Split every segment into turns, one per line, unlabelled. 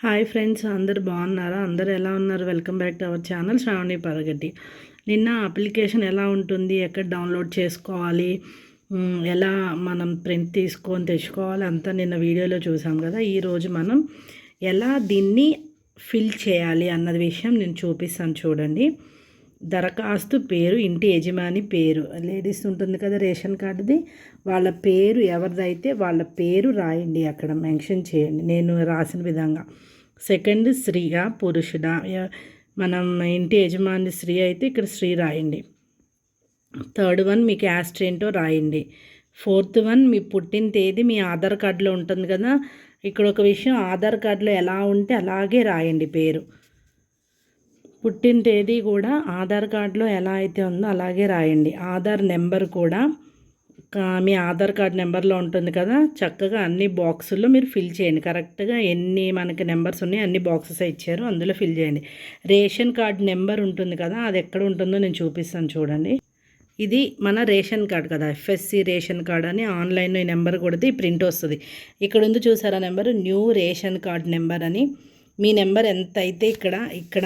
Hi friends అందరు బాగున్నారా? అందరు ఎలా ఉన్నారు? Welcome back to our channel Shravani పరగడ్డి నిన్న అప్లికేషన్ ఎలా ఉంటుంది? ఎక్కడ డౌన్లోడ్ చేసుకోవాలి? ఎలా మనం ప్రింట్ తీసుకొని తెచ్చుకోవాలి? అంతా నిన్న వీడియోలో చూసాం కదా. ఈరోజు మనం ఎలా దీన్ని ఫిల్ చేయాలి అన్నది విషయం నేను చూపిస్తాను చూడండి. దరఖాస్తు పేరు ఇంటి యజమాని పేరు. లేడీస్ ఉంటుంది కదా రేషన్ కార్డుది. వాళ్ళ పేరు ఎవరిదైతే వాళ్ళ పేరు రాయండి అక్కడ మెన్షన్ చేయండి. నేను రాసిన విధంగా. సెకండ్ స్త్రీగా పురుషుడా. మనం ఇంటి యజమాని స్త్రీ అయితే ఇక్కడ స్త్రీ రాయండి. థర్డ్ వన్ మీ క్యాస్ట్ ఏంటో రాయండి. ఫోర్త్ వన్ మీ పుట్టిన తేదీ మీ ఆధార్ కార్డులో ఉంటుంది కదా. ఇక్కడ ఒక విషయం ఆధార్ కార్డులో ఎలా ఉంటే అలాగే రాయండి పేరు. పుట్టిన తేదీ కూడా ఆధార్ కార్డులో ఎలా అయితే ఉందో అలాగే రాయండి. ఆధార్ నెంబర్ కూడా మీ ఆధార్ కార్డ్ నెంబర్లో ఉంటుంది కదా చక్కగా అన్ని బాక్సుల్లో మీరు ఫిల్ చేయండి. కరెక్ట్గా ఎన్ని మనకి నెంబర్స్ ఉన్నాయి అన్ని బాక్సెస్ ఇచ్చారు అందులో ఫిల్ చేయండి. రేషన్ కార్డ్ నెంబర్ ఉంటుంది కదా అది ఎక్కడ ఉంటుందో నేను చూపిస్తాను చూడండి. ఇది మన రేషన్ కార్డ్ కదా ఎఫ్ఎస్సి రేషన్ కార్డ్ అని ఆన్లైన్లో ఈ నెంబర్ కొడితే ప్రింట్ వస్తుంది. ఇక్కడ ఉంది చూసారా number? New ration card number అని. మీ నెంబర్ ఎంత అయితే ఇక్కడ ఇక్కడ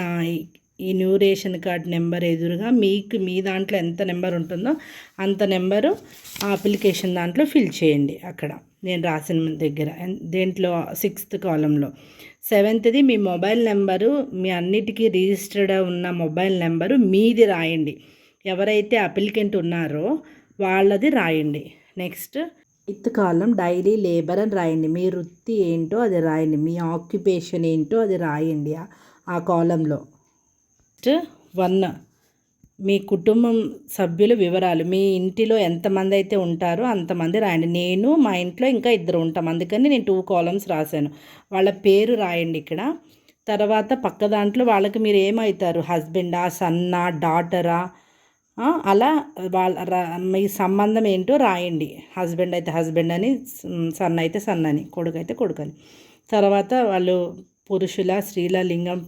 ఈ- న్యూ రేషన్ కార్డ్ నెంబర్ ఎదురుగా మీకు మీ దాంట్లో ఎంత నెంబర్ ఉంటుందో అంత నెంబరు ఆ అప్లికేషన్ దాంట్లో ఫిల్ చేయండి అక్కడ. నేను రాసిన దగ్గర. దేంట్లో? సిక్స్త్ కాలంలో. సెవెంత్ది మీ మొబైల్ నెంబరు మీ అన్నిటికీ రిజిస్టర్డ్ ఉన్న మొబైల్ నెంబరు మీది రాయండి. ఎవరైతే అప్లికెంట్ ఉన్నారో వాళ్ళది రాయండి. నెక్స్ట్ ఎయిత్ కాలం డైలీ లేబర్ అని రాయండి. మీ వృత్తి ఏంటో అది రాయండి. మీ ఆక్యుపేషన్ ఏంటో అది రాయండి. ఆ- కాలంలో. వన్. మీ కుటుంబం సభ్యుల వివరాలు. మీ ఇంటిలో ఎంతమంది అయితే ఉంటారో అంతమంది రాయండి. నేను మా ఇంట్లో ఇంకా ఇద్దరు ఉంటాం. అందుకని నేను టూ కాలమ్స్ రాశాను. వాళ్ళ పేరు రాయండి ఇక్కడ. తర్వాత పక్క దాంట్లో వాళ్ళకి మీరు ఏమవుతారు? హస్బెండా సన్నా డాటరా? అలా వాళ్ళ మీ సంబంధం ఏంటో రాయండి. హస్బెండ్ అయితే హస్బెండ్ అని సన్ అయితే సన్ అని కొడుకు అయితే కొడుకు అని తర్వాత వాళ్ళు పురుషుల స్త్రీల లింగం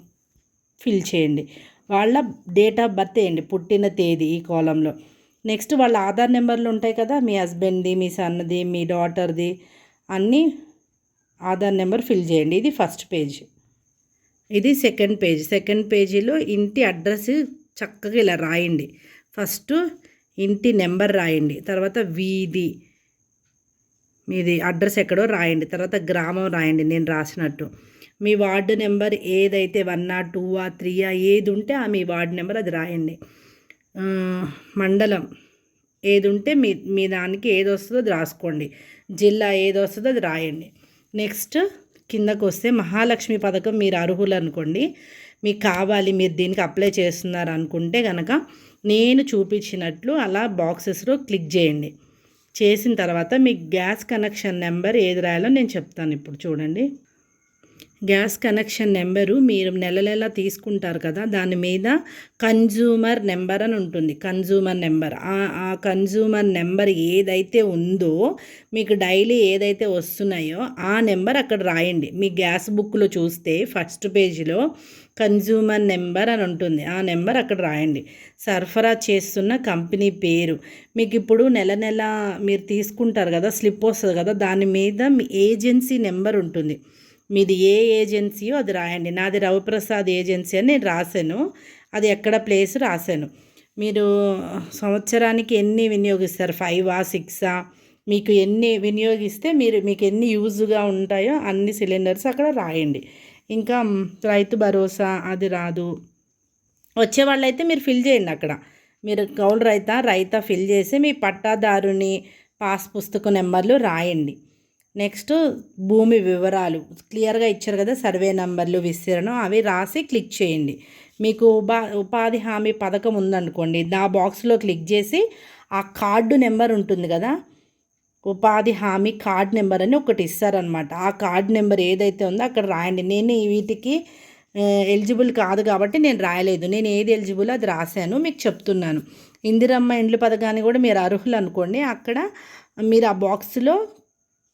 ఫిల్ చేయండి. వాళ్ళ డేట్ ఆఫ్ బర్త్ వేయండి పుట్టిన తేదీ ఈ కాలంలో నెక్స్ట్ వాళ్ళ ఆధార్ నెంబర్లు ఉంటాయి కదా? మీ హస్బెండ్ది మీ సన్నది మీ డాటర్ది అన్నీ ఆధార్ నెంబర్ ఫిల్ చేయండి. ఇది ఫస్ట్ పేజ్ ఇది సెకండ్ పేజ్ సెకండ్ పేజీలో ఇంటి అడ్రస్ చక్కగా ఇలా రాయండి. ఫస్ట్ ఇంటి నెంబర్ రాయండి. తర్వాత వీధి మీది అడ్రస్ ఎక్కడో రాయండి. తర్వాత గ్రామం రాయండి. నేను రాసినట్టు. మీ వార్డు నెంబర్ ఏదైతే వన్ ఆ టూ ఆ త్రీ ఆ ఏది ఉంటే ఆ మీ వార్డు నెంబర్ అది రాయండి. మండలం ఏది ఉంటే మీ మీ దానికి ఏది వస్తుందో అది రాసుకోండి. జిల్లా ఏది వస్తుందో అది రాయండి. నెక్స్ట్ కిందకు వస్తే మహాలక్ష్మి పథకం మీరు అర్హులు అనుకోండి. మీకు కావాలి మీరు దీనికి అప్లై చేస్తున్నారు అనుకుంటే కనుక నేను చూపించినట్లు అలా బాక్సెస్లో క్లిక్ చేయండి. చేసిన తర్వాత మీ గ్యాస్ కనెక్షన్ నెంబర్ ఏది రాయాలో నేను చెప్తాను ఇప్పుడు చూడండి. గ్యాస్ కనెక్షన్ నెంబరు మీరు నెల నెల తీసుకుంటారు కదా దాని మీద కన్జ్యూమర్ నెంబర్ అని ఉంటుంది. Consumer number. ఆ కన్జ్యూమర్ నెంబర్ ఏదైతే ఉందో మీకు డైలీ ఏదైతే వస్తున్నాయో ఆ నెంబర్ అక్కడ రాయండి. మీ గ్యాస్ బుక్లో చూస్తే ఫస్ట్ పేజీలో కన్జ్యూమర్ నెంబర్ అని ఉంటుంది. ఆ నెంబర్ అక్కడ రాయండి. సరఫరా చేస్తున్న కంపెనీ పేరు. మీకు ఇప్పుడు నెల నెల మీరు తీసుకుంటారు కదా స్లిప్ వస్తుంది కదా దాని మీద మీ ఏజెన్సీ నెంబర్ ఉంటుంది. మీది ఏ ఏజెన్సీయో అది రాయండి. నాది రవిప్రసాద్ ఏజెన్సీ అని నేను రాశాను. అది ఎక్కడ ప్లేస్ రాశాను. మీరు సంవత్సరానికి ఎన్ని వినియోగిస్తారు? ఫైవా సిక్సా? మీకు ఎన్ని వినియోగిస్తే మీరు మీకు ఎన్ని యూజ్గా ఉంటాయో అన్ని సిలిండర్స్ అక్కడ రాయండి. ఇంకా రైతు భరోసా అది రాదు. వచ్చే వాళ్ళైతే మీరు ఫిల్ చేయండి అక్కడ. మీరు కౌలు రైతా రైతా ఫిల్ చేసి మీ పట్టాదారుని పాస్ పుస్తకం నెంబర్లు రాయండి. నెక్స్ట్ భూమి వివరాలు. క్లియర్గా ఇచ్చారు కదా సర్వే నంబర్లు విస్తీర్ణం అవి రాసి క్లిక్ చేయండి. మీకు ఉపా ఉపాధి హామీ పథకం ఉందనుకోండి నా బాక్స్లో క్లిక్ చేసి ఆ కార్డు నెంబర్ ఉంటుంది కదా ఉపాధి హామీ కార్డ్ నెంబర్ అని ఒకటి ఇస్తారనమాట. ఆ కార్డ్ నెంబర్ ఏదైతే ఉందో అక్కడ రాయండి. నేను వీటికి ఎలిజిబుల్ కాదు కాబట్టి నేను రాయలేదు. నేను ఏది ఎలిజిబుల్ అది రాశాను మీకు చెప్తున్నాను. ఇందిరమ్మ ఇండ్ల పథకాన్ని కూడా మీరు అర్హులు అనుకోండి అక్కడ మీరు ఆ బాక్స్లో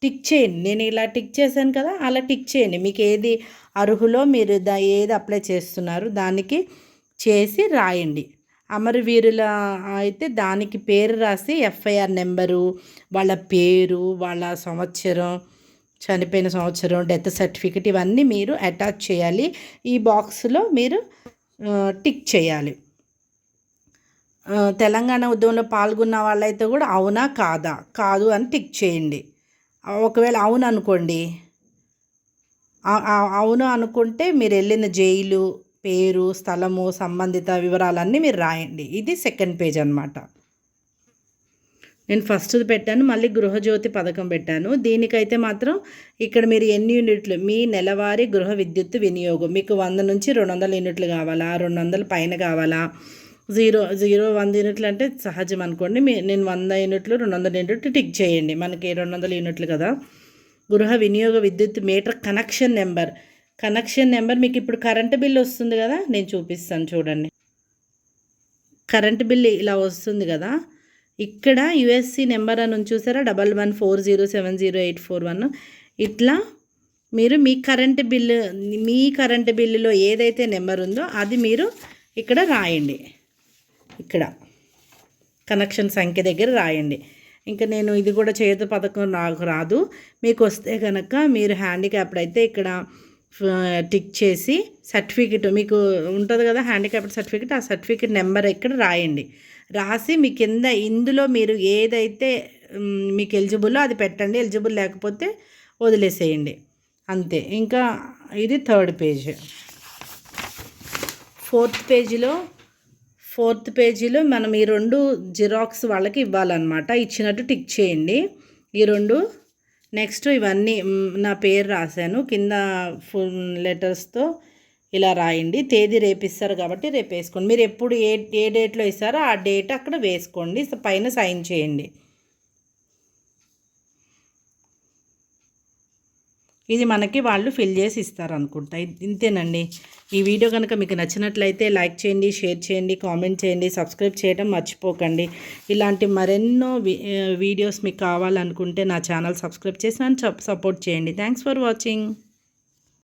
టిక్ చేయండి. నేను ఇలా టిక్ చేశాను కదా అలా టిక్ చేయండి. మీకు ఏది అర్హులో మీరు దా ఏది అప్లై చేస్తున్నారు దానికి చేసి రాయండి. అమరవీరుల అయితే దానికి పేరు రాసి ఎఫ్ఐఆర్ నెంబరు వాళ్ళ పేరు వాళ్ళ సంవత్సరం చనిపోయిన సంవత్సరం డెత్ సర్టిఫికెట్ ఇవన్నీ మీరు అటాచ్ చేయాలి. ఈ బాక్స్లో మీరు టిక్ చేయాలి. తెలంగాణ ఉద్యమంలో పాల్గొన్న వాళ్ళైతే కూడా అవునా కాదా? కాదు అని టిక్ చేయండి. ఒకవేళ అవును అనుకోండి. అవును అనుకుంటే మీరు వెళ్ళిన జైలు పేరు స్థలము సంబంధిత వివరాలన్నీ మీరు రాయండి. ఇది సెకండ్ పేజ్ అనమాట నేను ఫస్ట్ది పెట్టాను మళ్ళీ గృహజ్యోతి పథకం పెట్టాను. దీనికైతే మాత్రం ఇక్కడ మీరు ఎన్ని యూనిట్లు మీ నెలవారీ గృహ విద్యుత్ వినియోగం మీకు వంద నుంచి రెండు వందల యూనిట్లు కావాలా రెండు వందల పైన కావాలా జీరో జీరో వంద యూనిట్లు అంటే సహజం అనుకోండి. మీ నేను వంద యూనిట్లు రెండు వందల యూనిట్లు టిక్ చేయండి. మనకి రెండు వందల యూనిట్లు కదా. గృహ వినియోగ విద్యుత్ meter connection number. Connection number మీకు ఇప్పుడు కరెంటు బిల్ వస్తుంది కదా. నేను చూపిస్తాను చూడండి. కరెంటు బిల్ ఇలా వస్తుంది కదా. ఇక్కడ యుఎస్సి నెంబర్ అని చూసారా? Double one four zero seven zero eight four one. ఇట్లా మీరు మీ కరెంటు బిల్లు మీ కరెంటు బిల్లులో ఏదైతే నెంబర్ ఉందో అది మీరు ఇక్కడ రాయండి. ఇక్కడ కనెక్షన్ సంఖ్య దగ్గర రాయండి. ఇంకా నేను ఇది కూడా చేతి పథకం నాకు రాదు. మీకు వస్తే కనుక మీరు హ్యాండిక్యాప్డ్ అయితే ఇక్కడ టిక్ చేసి సర్టిఫికెట్ మీకు ఉంటుంది కదా హ్యాండిక్యాప్డ్ సర్టిఫికెట్ ఆ సర్టిఫికెట్ నెంబర్ ఇక్కడ రాయండి. రాసి మీ కింద ఇందులో మీరు ఏదైతే మీకు ఎలిజిబుల్లో అది పెట్టండి. ఎలిజిబుల్ లేకపోతే వదిలేసేయండి. అంతే. ఇంకా ఇది థర్డ్ పేజ్ ఫోర్త్ పేజీలో ఫోర్త్ పేజీలో మనం ఈ రెండు జిరాక్స్ వాళ్ళకి ఇవ్వాలన్నమాట. ఇచ్చినట్టు టిక్ చేయండి. ఈ రెండు నెక్స్ట్ ఇవన్నీ నా పేరు రాశాను. కింద ఫుల్ లెటర్స్తో ఇలా రాయండి. తేదీ రేపిస్తారు కాబట్టి రేపు వేసుకోండి మీరు ఎప్పుడు ఏ ఏ డేట్లో ఇస్తారో ఆ డేట్ అక్కడ వేసుకోండి. పైన సైన్ చేయండి. ఇది మనకి వాళ్ళు ఫిల్ చేసి ఇస్తారు అనుకుంటా ఇంతేనండి. ఈ వీడియో కనుక మీకు నచ్చినట్లయితే లైక్ చేయండి షేర్ చేయండి కామెంట్ చేయండి సబ్స్క్రైబ్ చేయడం మర్చిపోకండి. ఇలాంటి మరెన్నో వీడియోస్ మీకు కావాలనుకుంటే నా ఛానల్ సబ్స్క్రైబ్ చేసి నన్ను సపోర్ట్ చేయండి. Thanks for watching.